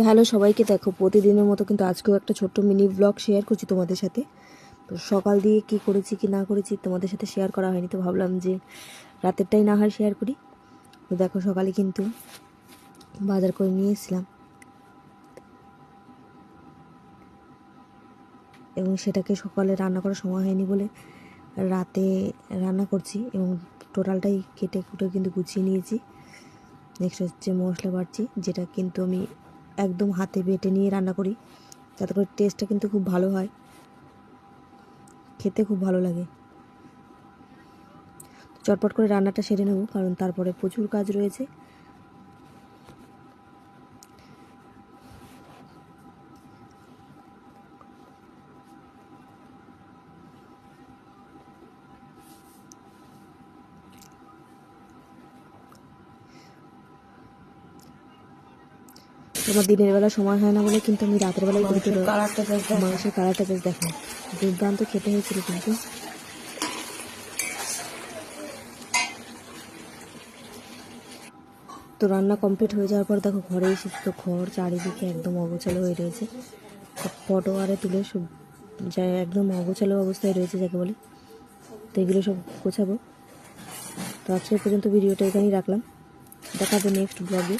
তো হ্যালো সবাইকে, দেখো প্রতিদিনের মতো কিন্তু আজকেও একটা ছোট্ট মিনি ব্লগ শেয়ার করছি তোমাদের সাথে। তো সকাল দিয়ে কি করেছি কি না করেছি তোমাদের সাথে শেয়ার করা হয়নি, তো ভাবলাম যে রাতেরটাই না হয় শেয়ার করি। তো দেখো সকালে কিন্তু বাজার করে নিয়ে এসেছিলাম। এবং সেটাকে সকালে রান্না করার সময় হয়নি বলে রাতে রান্না করছি এবং টোটালটাই কেটে কুটে কিন্তু গুছিয়ে নিয়েছি। নেক্সট হচ্ছে মশলা বাড়ছি যেটা কিন্তু আমি একদম হাতে বেটে নিয়ে রান্না করি। যাতে করে টেস্টটা কিন্তু খুব ভালো হয়। খেতে খুব ভালো লাগে। চটপট করে রান্নাটা সেরে নেব, কারণ তারপরে প্রচুর কাজ রয়েছে। তোমার দিনের বেলা সময় হয় না বলে কিন্তু আমি রাতের বেলায় বেশ মাংসের কালারটা বেশ দেখো। দুর্দান্ত খেতে হয়েছিল কিন্তু। তো রান্না কমপ্লিট হয়ে যাওয়ার পর দেখো ঘরে এসেছি তো ঘর চারিদিকে একদম অগোছালো হয়ে রয়েছে। ফটো আরে তুলে সব যা একদম অগোছালো অবস্থায় রয়েছে যাকে বলে। তো এগুলো সব গোছাবো। তো আজকে পর্যন্ত ভিডিওটা এখানেই রাখলাম। দেখাবো নেক্সট ব্লগে